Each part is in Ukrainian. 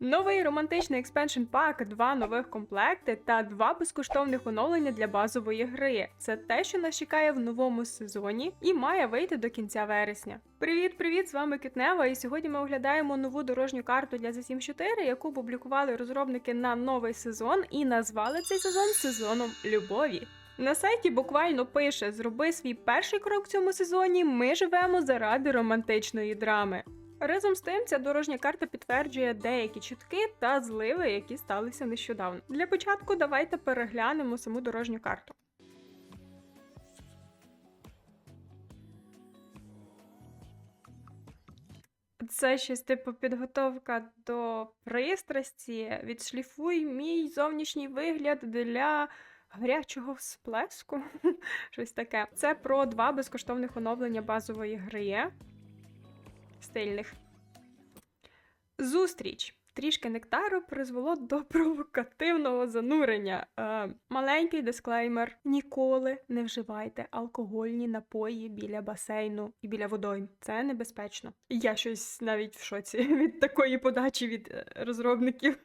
Новий романтичний експеншн пак, два нових комплекти та два безкоштовних оновлення для базової гри. Це те, що нас чекає в новому сезоні і має вийти до кінця вересня. Привіт, привіт! З вами Китнева. І сьогодні ми оглядаємо нову дорожню карту для The Sims 4, яку публікували розробники на новий сезон і назвали цей сезон сезоном любові. На сайті буквально пише: зроби свій перший крок в цьому сезоні. Ми живемо заради романтичної драми. Разом з тим, ця дорожня карта підтверджує деякі чутки та зливи, які сталися нещодавно. Для початку давайте переглянемо саму дорожню карту. Це щось типу підготовка до пристрасті. Відшліфуй мій зовнішній вигляд для гарячого сплеску. Щось таке. Це про два безкоштовних оновлення базової гри. Стильних. Зустріч. Трішки нектару призвело до провокативного занурення. Е, маленький дисклеймер: ніколи не вживайте алкогольні напої біля басейну і біля водойм. Це небезпечно. Я щось навіть в шоці від такої подачі від е, розробників.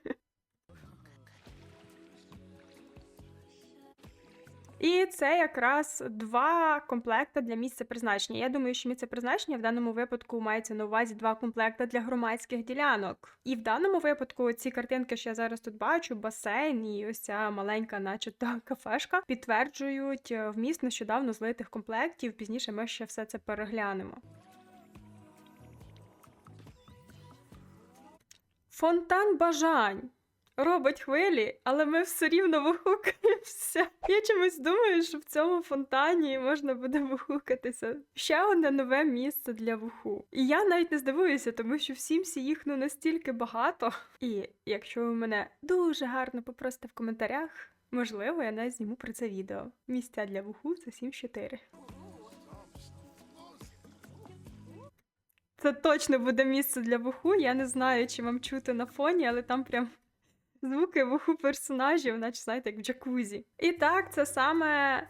І це якраз два комплекти для місця призначення. Я думаю, що місце призначення в даному випадку мається на увазі два комплекти для громадських ділянок. І в даному випадку ці картинки, що я зараз тут бачу, басейн і ось ця маленька, начебто, кафешка, підтверджують е, вміст нещодавно злитих комплектів. Пізніше ми ще все це переглянемо. Фонтан бажань. Робить хвилі, але ми все рівно вихукаємося. Я чомусь думаю, що в цьому фонтані можна буде вихукатися. Ще одне нове місце для вуху. І я навіть не здивуюся, тому що всім всі їх ну настільки багато. І якщо ви мене дуже гарно попросите в коментарях, можливо, я навіть зніму про це відео. Місця для вуху це 7-4. Це точно буде місце для вуху. Я не знаю, чи вам чути на фоні, але там прям звуки вуху персонажів, наче знаєте, як в джакузі. І так, це саме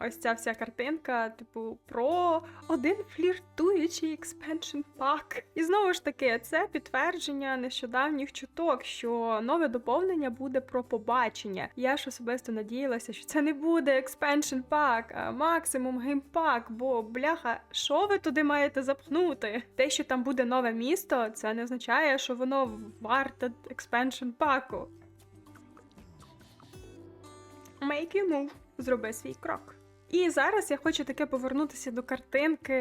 ось ця вся картинка, типу, про один фліртуючий експеншн пак. І знову ж таки, це підтвердження нещодавніх чуток, що нове доповнення буде про побачення. Я ж особисто надіялася, що це не буде експеншн пак, а максимум геймпак, бо бляха, що ви туди маєте запхнути? Те, що там буде нове місто, це не означає, що воно варте експеншн паку. Make you move. Зроби свій крок. І зараз я хочу таке повернутися до картинки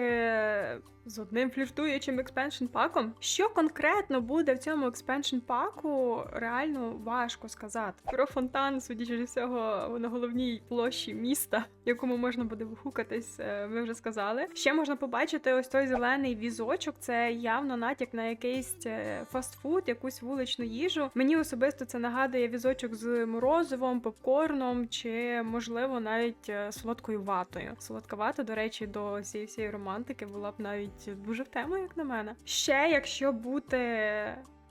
з одним фліртуючим експеншн паком. Що конкретно буде в цьому експеншн паку, реально важко сказати. Про фонтан, судячи всього, на головній площі міста, якому можна буде вихукатись, е, ви вже сказали. Ще можна побачити ось той зелений візочок. Це явно натяк на якийсь е, фастфуд, якусь вуличну їжу. Мені особисто це нагадує візочок з морозивом, попкорном чи, можливо, навіть е, солодкою ватою. Солодка вата, до речі, до цієї всієї романтики була б навіть дуже в тему, як на мене. Ще, якщо бути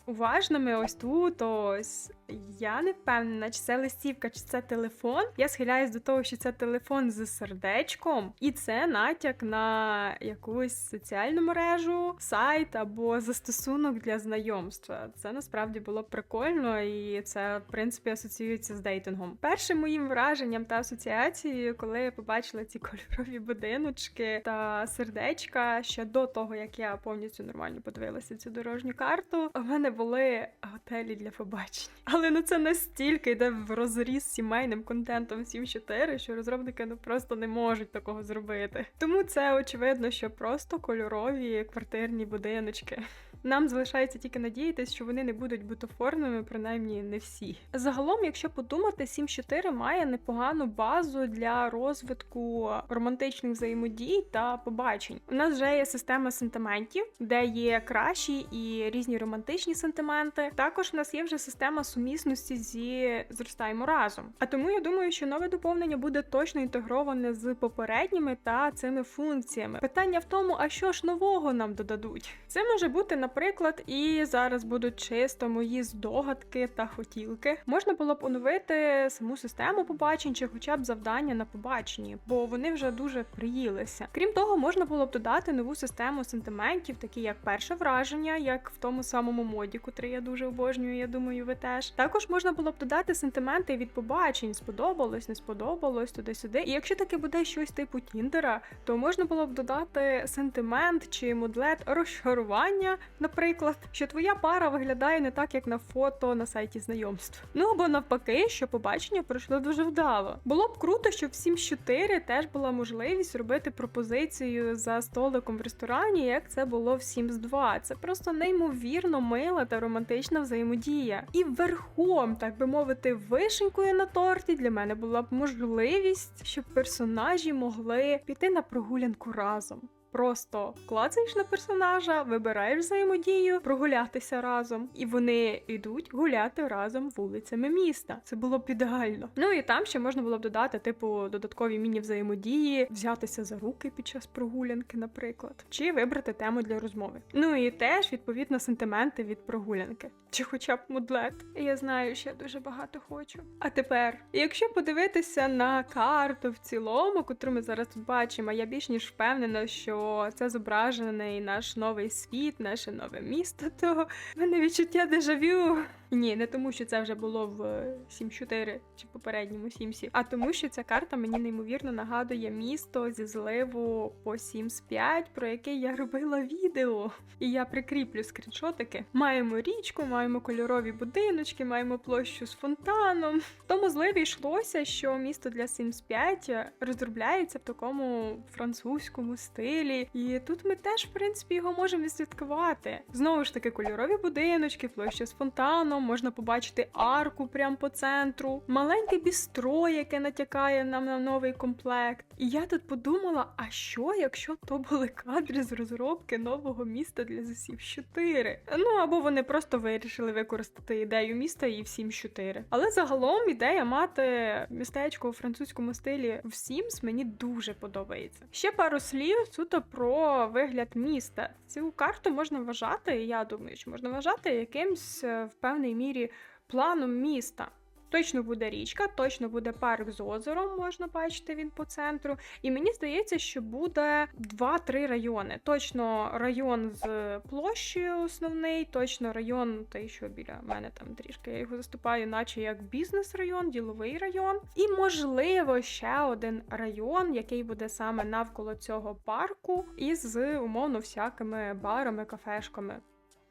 уважними ось тут, ось я не впевнена, чи це листівка, чи це телефон. Я схиляюсь до того, що це телефон з сердечком, і це натяк на якусь соціальну мережу, сайт або застосунок для знайомства. Це насправді було прикольно, і це, в принципі, асоціюється з дейтингом. Першим моїм враженням та асоціацією, коли я побачила ці кольорові будиночки та сердечка, ще до того як я повністю нормально подивилася цю дорожню карту, у мене були готелі для побачень. Але ну це настільки йде в розріз сімейним контентом 7.4, що розробники ну просто не можуть такого зробити. Тому це очевидно, що просто кольорові квартирні будиночки. Нам залишається тільки надіятися, що вони не будуть бутафорними, принаймні не всі. Загалом, якщо подумати, 7.4 має непогану базу для розвитку романтичних взаємодій та побачень. У нас вже є система сентиментів, де є кращі і різні романтичні сентименти. Також у нас є вже система сумісності зі зростаємо разом. А тому я думаю, що нове доповнення буде точно інтегроване з попередніми та цими функціями. Питання в тому, а що ж нового нам додадуть? Це може бути, наприклад, наприклад, і зараз будуть чисто мої здогадки та хотілки. Можна було б оновити саму систему побачень чи хоча б завдання на побаченні, бо вони вже дуже приїлися. Крім того, можна було б додати нову систему сентиментів, такі як перше враження, як в тому самому моді, котрий я дуже обожнюю. Я думаю, ви теж також можна було б додати сентименти від побачень, сподобалось, не сподобалось туди-сюди. І якщо таке буде щось типу Тіндера, то можна було б додати сентимент чи модлет розчарування, наприклад, що твоя пара виглядає не так, як на фото на сайті знайомств. Ну або навпаки, що побачення пройшло дуже вдало. Було б круто, щоб в 7.4 теж була можливість робити пропозицію за столиком в ресторані, як це було в Sims 2. Це просто неймовірно мила та романтична взаємодія. І верхом, так би мовити, вишенькою на торті для мене була б можливість, щоб персонажі могли піти на прогулянку разом. Просто клацаєш на персонажа, вибираєш взаємодію, прогулятися разом, і вони йдуть гуляти разом вулицями міста. Це було б ідеально. Ну і там ще можна було б додати, типу, додаткові міні-взаємодії, взятися за руки під час прогулянки, наприклад, чи вибрати тему для розмови. Ну і теж відповідно сентименти від прогулянки, чи хоча б мудлет. Я знаю, що я дуже багато хочу. А тепер, якщо подивитися на карту в цілому, котру ми зараз тут бачимо, я більш ніж впевнена, що це зображений наш новий світ, наше нове місто, то в мене відчуття дежавю. Ні, не тому, що це вже було в 7.4 чи попередньому Сімсі, а тому, що ця карта мені неймовірно нагадує місто зі зливу по Sims 5, про яке я робила відео. І я прикріплю скріншотики. Маємо річку, маємо кольорові будиночки, маємо площу з фонтаном. Тому зливі йшлося, що місто для Sims 5 розробляється в такому французькому стилі. І тут ми теж, в принципі, його можемо відслідкувати. Знову ж таки, кольорові будиночки, площа з фонтаном можна побачити арку прямо по центру, маленьке бістро, яке натякає нам на новий комплект. І я тут подумала: а що, якщо то були кадри з розробки нового міста для Sims 4? Ну або вони просто вирішили використати ідею міста і в Sims 4. Але загалом ідея мати містечко у французькому стилі в Sims мені дуже подобається. Ще пару слів суто про вигляд міста. Цю карту можна вважати, я думаю, що можна вважати якимсь е, в певній мірі планом міста. Точно буде річка, точно буде парк з озером, можна бачити він по центру. І мені здається, що буде 2-3 райони. Точно район з площею основний, точно район, той, що біля мене там трішки я його заступаю, наче як бізнес-район, діловий район. І, можливо, ще один район, який буде саме навколо цього парку, із умовно всякими барами, кафешками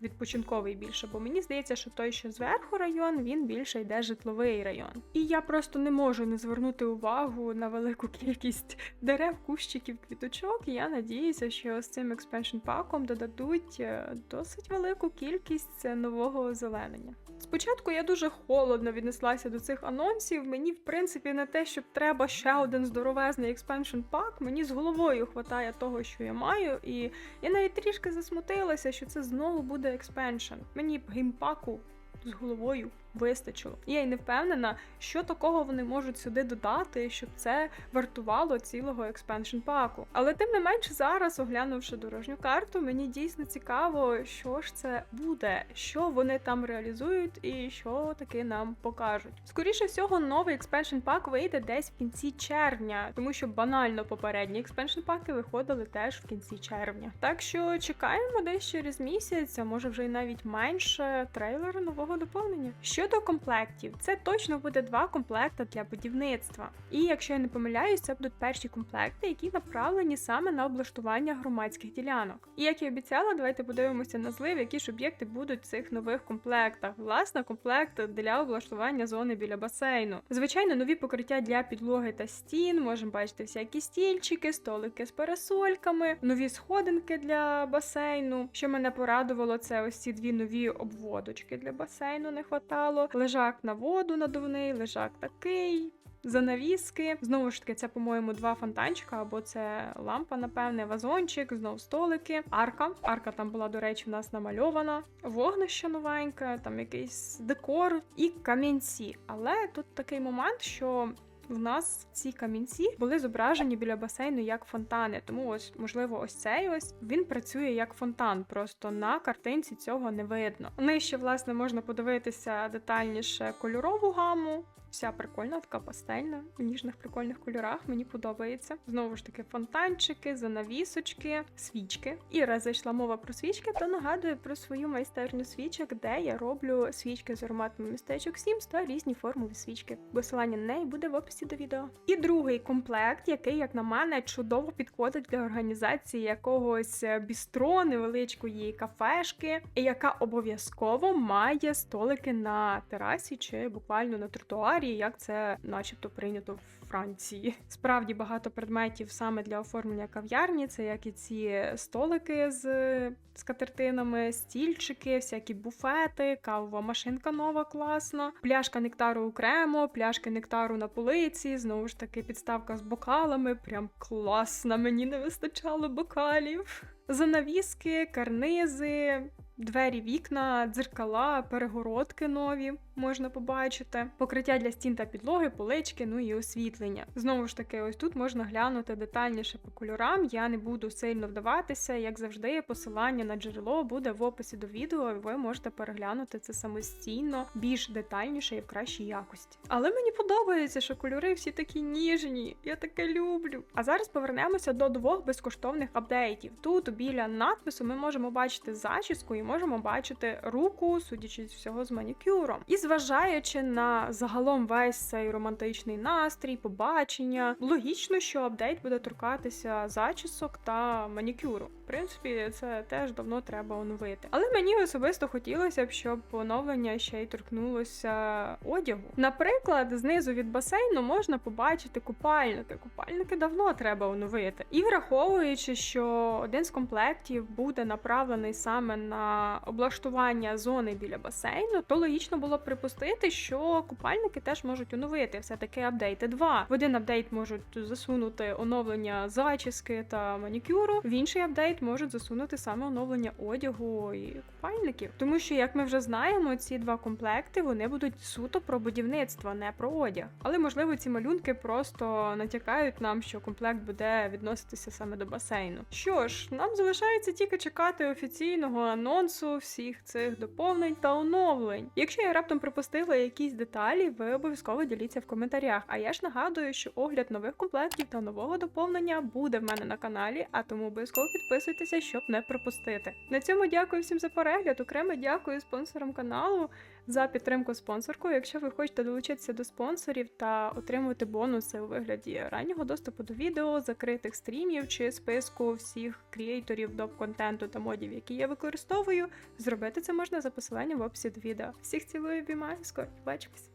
відпочинковий більше, бо мені здається, що той, що зверху район, він більше йде житловий район. І я просто не можу не звернути увагу на велику кількість дерев, кущиків, квіточок. Я надіюся, що з цим експеншн паком додадуть е, досить велику кількість нового озеленення. Спочатку я дуже холодно віднеслася до цих анонсів. Мені, в принципі, не те, щоб треба ще один здоровезний експеншн пак. Мені з головою хватає того, що я маю, і я навіть трішки засмутилася, що це знову буде експеншн. Мені геймпаку з головою вистачило. Я й не впевнена, що такого вони можуть сюди додати, щоб це вартувало цілого експеншн паку. Але тим не менше, зараз, оглянувши дорожню карту, мені дійсно цікаво, що ж це буде, що вони там реалізують і що таки нам покажуть. Скоріше всього, новий експеншн пак вийде десь в кінці червня, тому що банально попередні експеншн паки виходили теж в кінці червня. Так що чекаємо десь через місяць, а може вже й навіть менше трейлера нового доповнення. Щодо комплектів, це точно буде два комплекти для будівництва. І якщо я не помиляюсь, це будуть перші комплекти, які направлені саме на облаштування громадських ділянок. І як і обіцяла, давайте подивимося на злив, які ж об'єкти будуть в цих нових комплектах. Власне, комплект для облаштування зони біля басейну. Звичайно, нові покриття для підлоги та стін. Можемо бачити всякі стільчики, столики з парасольками, нові сходинки для басейну. Що мене порадувало, це ось ці дві нові обводочки для басейну не хватало. Лежак на воду надувний, лежак такий. Занавіски. Знову ж таки, це, по-моєму, два фонтанчика, або це лампа, напевне, вазончик, знов столики, арка. Арка там була, до речі, в нас намальована. Вогнище новеньке, там якийсь декор і камінці. Але тут такий момент, що в нас ці камінці були зображені біля басейну як фонтани. Тому ось, можливо, ось цей ось він працює як фонтан. Просто на картинці цього не видно. Нижче, власне, можна подивитися детальніше кольорову гаму. Вся прикольна, така пастельна, в ніжних прикольних кольорах. Мені подобається. Знову ж таки, фонтанчики, занавісочки, свічки. І раз зайшла мова про свічки, то нагадую про свою майстерню свічок, де я роблю свічки з ароматами містечок Sims та різні формові свічки. Посилання на неї буде в описі до відео. І другий комплект, який, як на мене, чудово підходить для організації якогось е, бістро, невеличкої кафешки, яка обов'язково має столики на терасі чи буквально на тротуарі, як це, начебто, прийнято в Франції. Справді багато предметів саме для оформлення кав'ярні. Це як і ці столики з скатертинами, стільчики, всякі буфети, кавова машинка нова, класна, пляшка нектару окремо, пляшки нектару на полиці. Знову ж таки, підставка з бокалами. Прям класна. Мені не вистачало бокалів. Занавіски, карнизи, двері, вікна, дзеркала, перегородки нові можна побачити, покриття для стін та підлоги, полички, ну і освітлення. Знову ж таки, ось тут можна глянути детальніше по кольорам. Я не буду сильно вдаватися, як завжди, посилання на джерело буде в описі до відео, і ви можете переглянути це самостійно, більш детальніше і в кращій якості. Але мені подобається, що кольори всі такі ніжні. Я таке люблю. А зараз повернемося до двох безкоштовних апдейтів. Тут біля надпису ми можемо бачити зачіску і можемо бачити руку, судячи з всього з манікюром. І зважаючи на загалом весь цей романтичний настрій, побачення, логічно, що апдейт буде торкатися зачісок та манікюру. В принципі, це теж давно треба оновити. Але мені особисто хотілося б, щоб оновлення ще й торкнулося одягу. Наприклад, знизу від басейну можна побачити купальники. Купальники давно треба оновити. І враховуючи, що один з комплектів буде направлений саме на облаштування зони біля басейну, то логічно було припустити, що купальники теж можуть оновити. Все таки апдейти 2. В один апдейт можуть засунути оновлення зачіски та манікюру, в інший апдейт можуть засунути саме оновлення одягу і купальників. Тому що, як ми вже знаємо, ці два комплекти вони будуть суто про будівництво, не про одяг. Але можливо ці малюнки просто натякають нам, що комплект буде відноситися саме до басейну. Що ж, нам залишається тільки чекати офіційного анонсу всіх цих доповнень та оновлень. Якщо я раптом пропустила якісь деталі, ви обов'язково діліться в коментарях. А я ж нагадую, що огляд нових комплектів та нового доповнення буде в мене на каналі, а тому обов'язково підписуйтеся, щоб не пропустити. На цьому дякую всім за перегляд. Окремо дякую спонсорам каналу за підтримку спонсорку. Якщо ви хочете долучитися до спонсорів та отримувати бонуси у вигляді раннього доступу до відео, закритих стрімів чи списку всіх креаторів доп контенту та модів, які я використовую, зробити це можна за посиланням в описі до відео. Всіх цілую, обіймаю, скоро побачимось!